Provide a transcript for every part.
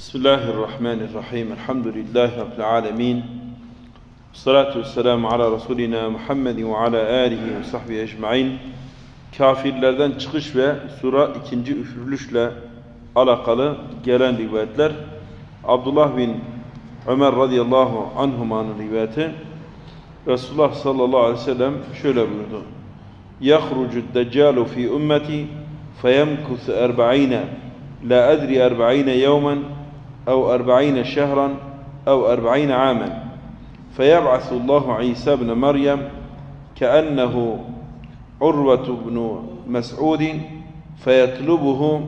Bismillahirrahmanirrahim. Elhamdülillahi Rabbil alemin. Salatu vesselamu ala Resulina Muhammedin ve ala alihi ve sahbihi ecmain. Kafirlerden çıkış ve sura ikinci üfürülüşle alakalı gelen rivayetler. Abdullah bin Ömer radıyallahu anhumanın rivayeti. Resulullah sallallahu aleyhi ve sellem şöyle buyurdu. يخرج الدجال في أمتي فيمكث أربعين لا أدري أربعين يوما أو أربعين شهرا أو أربعين عاما. فيبعث الله عيسى بن مريم كأنه عروة بن مسعود فيطلبه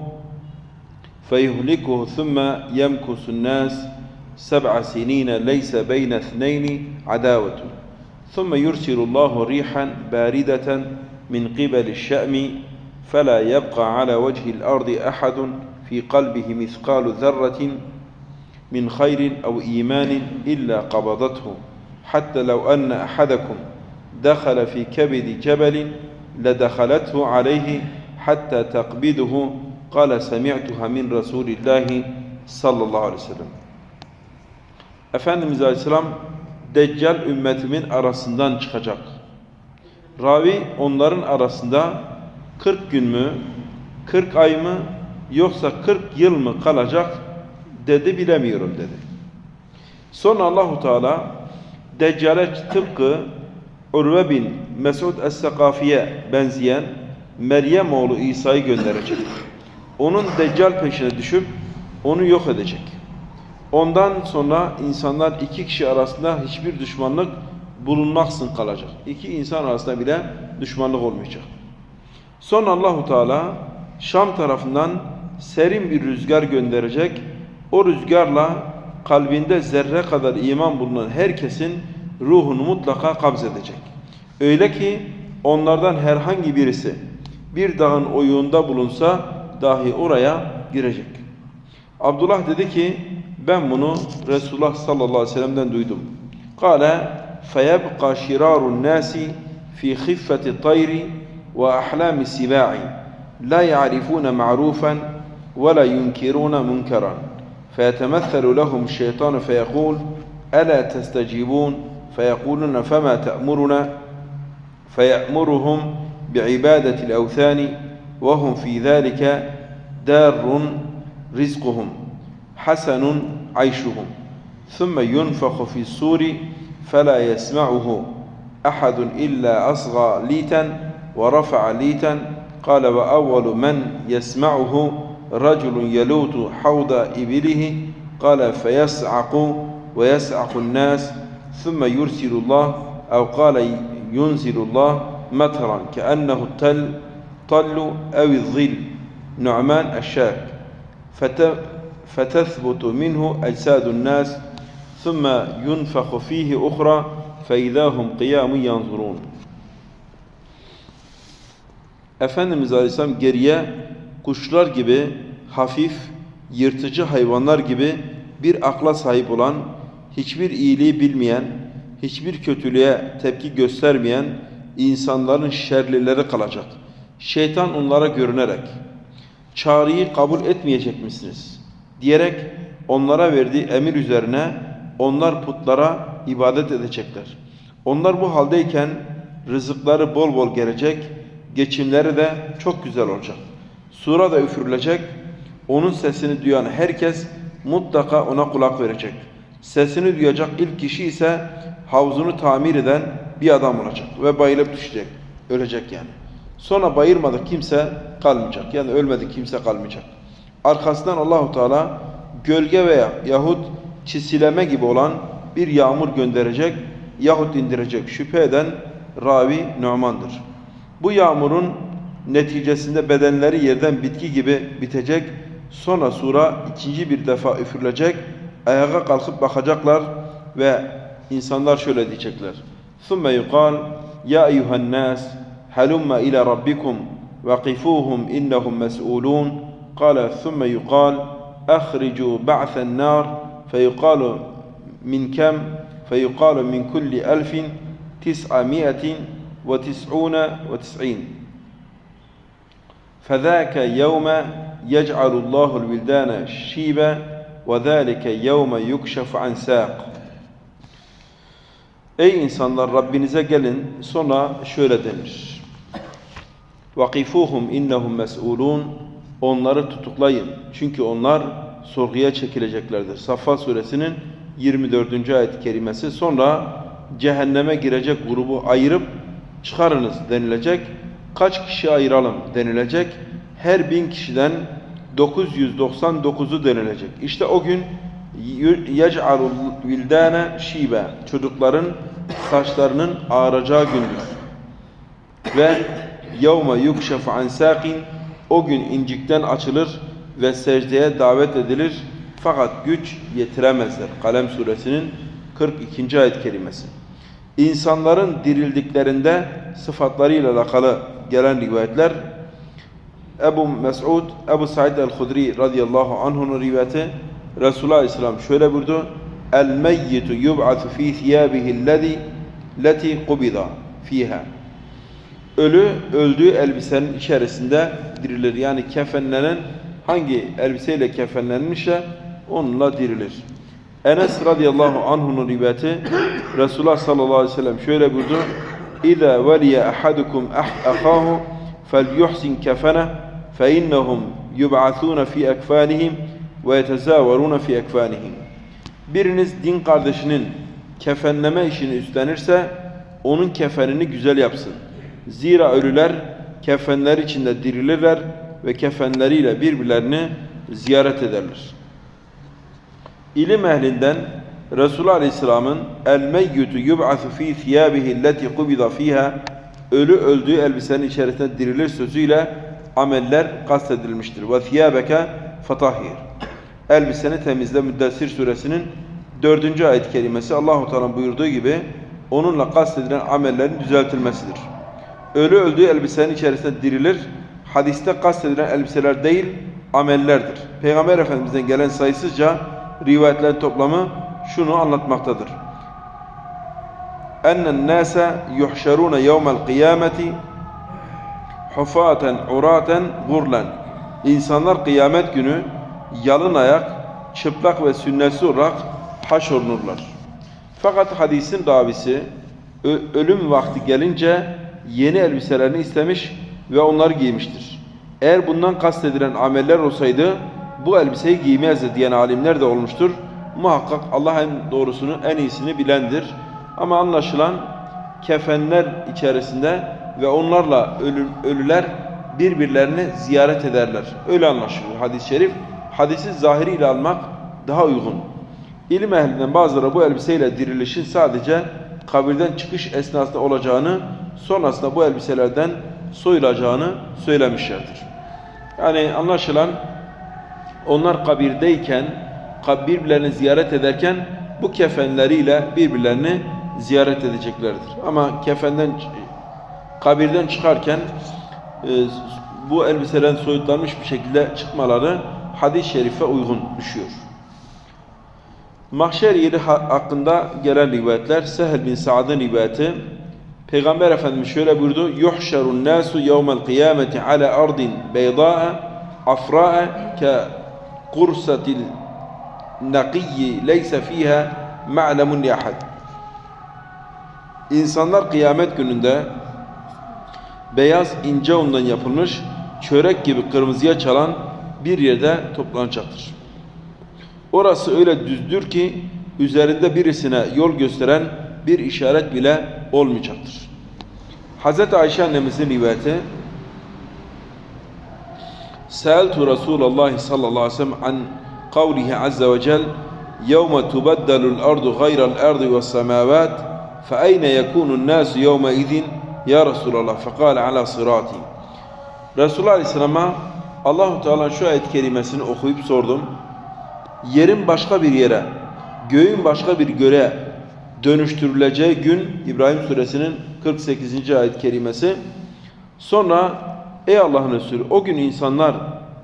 فيهلكه ثم يمكث الناس سبع سنين ليس بين اثنين عداوة. ثم يرسل الله ريحا باردة من قبل الشأم فلا يبقى على وجه الأرض أحد في قلبه مثقال ذرة من خير أو إيمان إلا قبضته حتى لو أن أحدكم دخل في كبد جبل لدخلته عليه حتى تقبضه قال سمعتها من رسول الله صلى الله عليه وسلم Efendimiz Aleyhisselam Deccal ümmetimin arasından çıkacak. Ravi onların arasında 40 gün mü, 40 ay mı yoksa 40 yıl mı kalacak dedi bilemiyorum dedi. Sonra Allahu Teala Deccal'e tıpkı Urve bin Mesud Es-Sakafi'ye benzeyen Meryem oğlu İsa'yı gönderecek. Onun Deccal peşine düşüp onu yok edecek. Ondan sonra insanlar iki kişi arasında hiçbir düşmanlık bulunmaksın kalacak. İki insan arasında bile düşmanlık olmayacak. Sonra Allahu Teala Şam tarafından serin bir rüzgar gönderecek. O rüzgarla kalbinde zerre kadar iman bulunan herkesin ruhunu mutlaka kabzedecek. Öyle ki onlardan herhangi birisi bir dağın oyuğunda bulunsa dahi oraya girecek. Abdullah dedi ki ben bunu Resulullah sallallahu aleyhi ve sellem'den duydum. Kale feyebqa şirarun nasi fi khiffeti tayri ve ahlami sibai la ya'rifuna ma'rufan ve la yunkiruna munkaran فيتمثل لهم الشيطان فيقول ألا تستجيبون؟ فيقولون فما تأمرنا؟ فيأمرهم بعبادة الأوثان وهم في ذلك دار رزقهم حسن عيشهم. ثم ينفخ في السور فلا يسمعه أحد إلا أصغى ليتا ورفع ليتا. قال وأول من يسمعه؟ رجل يلوت حوض إبله قال فيسعق ويسعق الناس ثم يرسل الله أو قال ينزل الله مطرا كأنه التل طل أو الظل نعمان الشاك. فتثبت منه أجساد الناس ثم ينفخ فيه أخرى فإذا هم قيام ينظرون. Efendimiz Aleyhisselam geriye kuşlar gibi hafif, yırtıcı hayvanlar gibi bir akla sahip olan, hiçbir iyiliği bilmeyen, hiçbir kötülüğe tepki göstermeyen insanların şerlileri kalacak. Şeytan onlara görünerek, çağrıyı kabul etmeyecek misiniz? diyerek onlara verdiği emir üzerine onlar putlara ibadet edecekler. Onlar bu haldeyken rızıkları bol bol gelecek, geçimleri de çok güzel olacak. Sura da üfürülecek, onun sesini duyan herkes mutlaka ona kulak verecek. Sesini duyacak ilk kişi ise havzunu tamir eden bir adam olacak ve bayılıp düşecek, ölecek yani. Sonra bayılmadık kimse kalmayacak. Yani ölmedik kimse kalmayacak. Arkasından Allahu Teala gölge veya yahut çisileme gibi olan bir yağmur gönderecek yahut indirecek. Şüphe eden ravi Numan'dır. Bu yağmurun neticesinde bedenleri yerden bitki gibi bitecek. Sonra sura ikinci bir defa üfürülecek. Ayağa kalkıp bakacaklar ve insanlar şöyle diyecekler. ثُمَّ يُقَالْ يَا اَيُّهَا النَّاسِ هَلُمَّ إِلَى رَبِّكُمْ وَقِفُوهُمْ إِنَّهُمْ مَسْئُولُونَ قال ثم يقال أخرجوا بعث النار فيقال من كم فيقال من كل ألف تسعمائة وتسعون وتسعين فذاك يوم يجعل الله الولدان شيبا وَذَٰلِكَ يَوْمَ يُكْشَفُ عَنْ سَاقٍ Ey insanlar Rabbinize gelin sonra şöyle denir. وَقِفُوهُمْ اِنَّهُمْ مَسْئُولُونَ Onları tutuklayın. Çünkü onlar sorguya çekileceklerdir. Safa suresinin 24. ayet-i kerimesi. Sonra cehenneme girecek grubu ayırıp çıkarınız denilecek. Kaç kişi ayıralım denilecek. Her bin kişiden 999'u denilecek. İşte o gün yec'alul vildane şibe çocukların saçlarının ağaracağı gündür. Ve yevme yukşefu an saqin o gün incikten açılır ve secdeye davet edilir fakat güç yetiremezler. Kalem suresinin 42. ayet kerimesi. İnsanların dirildiklerinde sıfatlarıyla alakalı gelen rivayetler Ebu Mes'ud, Ebu Said el-Hudri radıyallahu anh'un rivayeti Resulullah Aleyhisselam şöyle buyurdu. El meyyitu yub'atu fi thiyabihi allati lati qubida fiha. Ölü öldüğü elbisenin içerisinde dirilir. Yani kefenlenen hangi elbiseyle kefenlenmişse onunla dirilir. Enes radıyallahu anh'un rivayeti Resulullah sallallahu aleyhi ve sellem şöyle buyurdu. İza veliye ahadukum ahahu فَلْيُحْسِنْ كَفَنَهُ فَاِنَّهُمْ يُبْعَثُونَ فِي اَكْفَانِهِمْ وَيَتَزَاوَرُونَ فِي اَكْفَانِهِمْ Biriniz din kardeşinin kefenleme işini üstlenirse onun kefenini güzel yapsın. Zira ölüler kefenler içinde dirilirler ve kefenleriyle birbirlerini ziyaret ederler. İlim ehlinden Resulullah Aleyhisselam'ın el meyyutu yub'asu fi thiyabihi allati qubida fiha ölü öldüğü elbisenin içerisinde dirilir sözüyle ameller kastedilmiştir. Ve thiyabeke fatahhir. Elbiseni temizle Müddessir suresinin dördüncü ayet kelimesi Allahu Teala buyurduğu gibi onunla kastedilen amellerin düzeltilmesidir. Ölü öldüğü elbisenin içerisinde dirilir. Hadiste kastedilen elbiseler değil, amellerdir. Peygamber Efendimiz'den gelen sayısızca rivayetlerin toplamı şunu anlatmaktadır. Ennen nase yuhşerune yevmel kıyameti hufaten uraten gurlen. İnsanlar kıyamet günü yalın ayak, çıplak ve sünnetsiz olarak haşorunurlar. Fakat hadisin davisi ölüm vakti gelince yeni elbiselerini istemiş ve onları giymiştir. Eğer bundan kastedilen ameller olsaydı bu elbiseyi giymezdi diyen alimler de olmuştur. Muhakkak Allah en doğrusunu, en iyisini bilendir. Ama anlaşılan kefenler içerisinde ve onlarla ölü, ölüler birbirlerini ziyaret ederler. Öyle anlaşılıyor hadis-i şerif. Hadisi zahiriyle almak daha uygun. İlim ehlinden bazıları bu elbiseyle dirilişin sadece kabirden çıkış esnasında olacağını, sonrasında bu elbiselerden soyulacağını söylemişlerdir. Yani anlaşılan onlar kabirdeyken, birbirlerini ziyaret ederken bu kefenleriyle birbirlerini ziyaret edeceklerdir. Ama kefenden kabirden çıkarken e, bu elbiselerin soyutlanmış bir şekilde çıkmaları hadis-i şerife uygun düşüyor. Mahşer yeri hakkında gelen rivayetler Sehl bin Sa'd'ın rivayeti Peygamber Efendimiz şöyle buyurdu yuhşerun nasu yevmel kıyameti ala ardin beyda'a afra'a ke kursatil nakiyyi leyse fiha ma'lemun li ahad İnsanlar kıyamet gününde beyaz ince undan yapılmış çörek gibi kırmızıya çalan bir yerde toplanacaktır. Orası öyle düzdür ki üzerinde birisine yol gösteren bir işaret bile olmayacaktır. Hz. Ayşe annemizin rivayeti Sa'altu Resulullah sallallahu aleyhi ve sellem an kavlihi azze ve cel يَوْمَ تُبَدَّلُ الْأَرْضُ غَيْرَ الْأَرْضِ وَالسَّمَاوَاتِ فَأَيْنَ يَكُونُ النَّاسُ يَوْمَئِذٍ يَا رَسُولَ اللّٰهِ فَقَالَ عَلَى صِرَاتِ Resulullah Aleyhisselam'a Allahu Teala şu ayet kerimesini okuyup sordum. Yerin başka bir yere, göğün başka bir göre dönüştürüleceği gün İbrahim suresinin 48. ayet kerimesi. Sonra ey Allah'ın Resulü o gün insanlar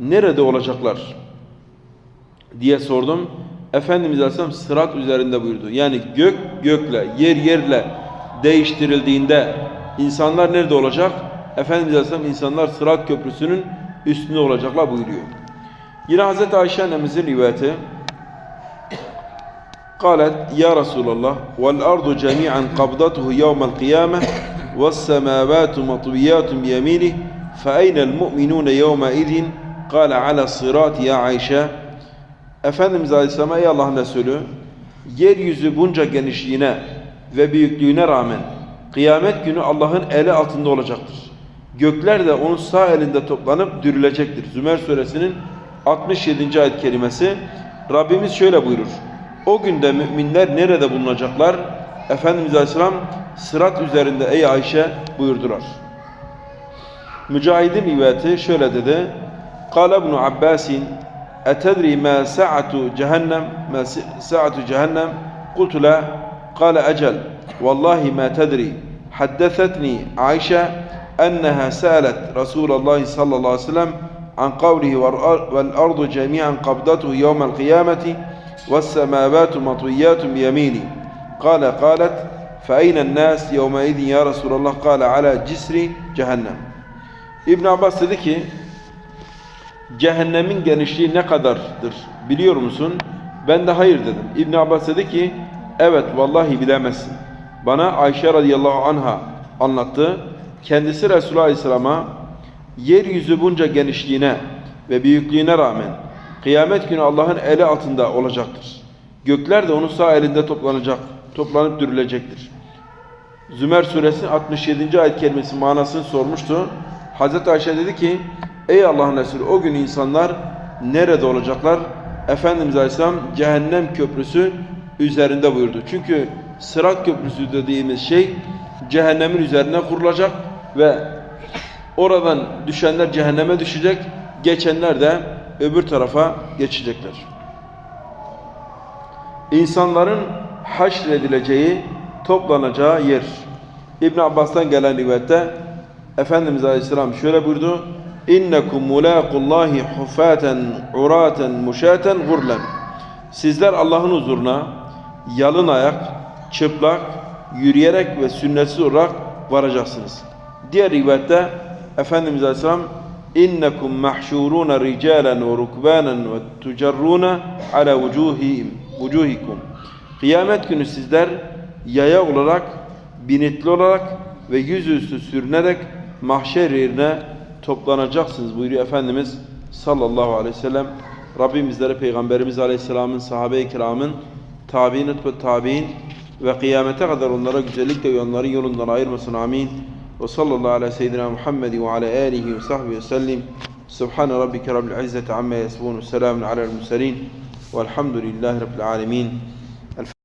nerede olacaklar diye sordum. Efendimiz Aleyhisselam sırat üzerinde buyurdu. Yani gök gökle, yer yerle değiştirildiğinde insanlar nerede olacak? Efendimiz Aleyhisselam insanlar sırat köprüsünün üstünde olacaklar buyuruyor. Yine Hz. Ayşe annemizin rivayeti قالت يا رسول الله والأرض جميعا قبضته يوم القيامة والسماوات مطويات بيمينه فأين المؤمنون يومئذ قال على الصراط يا عائشة Efendimiz Aleyhisselam'a ey Allah'ın Resulü yeryüzü bunca genişliğine ve büyüklüğüne rağmen kıyamet günü Allah'ın eli altında olacaktır. Gökler de onun sağ elinde toplanıp dürülecektir. Zümer suresinin 67. ayet kelimesi Rabbimiz şöyle buyurur. O günde müminler nerede bulunacaklar? Efendimiz Aleyhisselam sırat üzerinde ey Ayşe buyurdular. Mücahid'in rivayeti şöyle dedi. Kale ibn Abbasin Etedri ma sa'atu cehennem ma sa'atu cehennem Kultu la Kale ecel Vallahi ma tedri Haddethetni Ayşe أنها سألت رسول الله صلى الله عليه وسلم عن قوله والأرض جميعا قبضته يوم القيامة والسماوات مطويات بيمينه قال قالت فأين الناس يومئذ يا رسول الله؟ قال على جسر. İbn Abbas dedi ki cehennemin genişliği ne kadardır biliyor musun? Ben de hayır dedim. İbn Abbas dedi ki evet vallahi bilemezsin. Bana Ayşe radıyallahu anha anlattı. Kendisi Resulullah Aleyhisselam'a yeryüzü bunca genişliğine ve büyüklüğüne rağmen kıyamet günü Allah'ın eli altında olacaktır. Gökler de onun sağ elinde toplanacak, toplanıp dürülecektir. Zümer suresinin 67. ayet kelimesi manasını sormuştu. Hazreti Ayşe dedi ki, Ey Allah'ın Resulü o gün insanlar nerede olacaklar? Efendimiz Aleyhisselam cehennem köprüsü üzerinde buyurdu. Çünkü Sırat köprüsü dediğimiz şey cehennemin üzerine kurulacak ve oradan düşenler cehenneme düşecek, geçenler de öbür tarafa geçecekler. İnsanların haşredileceği, toplanacağı yer. İbn Abbas'tan gelen rivayette Efendimiz Aleyhisselam şöyle buyurdu. İnnekum mulâkullâhi hufâten urâten muşâten gurlen. Sizler Allah'ın huzuruna yalın ayak, çıplak, yürüyerek ve sünnetsiz olarak varacaksınız. Diğer rivayette Efendimiz Aleyhisselam innekum mahşuruna ricalen ve rukbanen ve tucarruna ala vucuhihim vucuhikum. Kıyamet günü sizler yaya olarak, binitli olarak ve yüzüstü sürünerek mahşer yerine toplanacaksınız buyuruyor Efendimiz sallallahu aleyhi ve sellem. Rabbim bizlere Peygamberimiz Aleyhisselam'ın, sahabe-i kiramın, tabi'in ve tabi'in ve kıyamete kadar onlara güzellikle uyanların yolundan ayırmasın. Amin. Ve sallallahu ala seyyidina Muhammed ve ala alihi ve sahbihi ve sellim. Subhane rabbike rabbil izzeti amma yasifun. Selamun alel murselin. Velhamdülillahi rabbil alemin.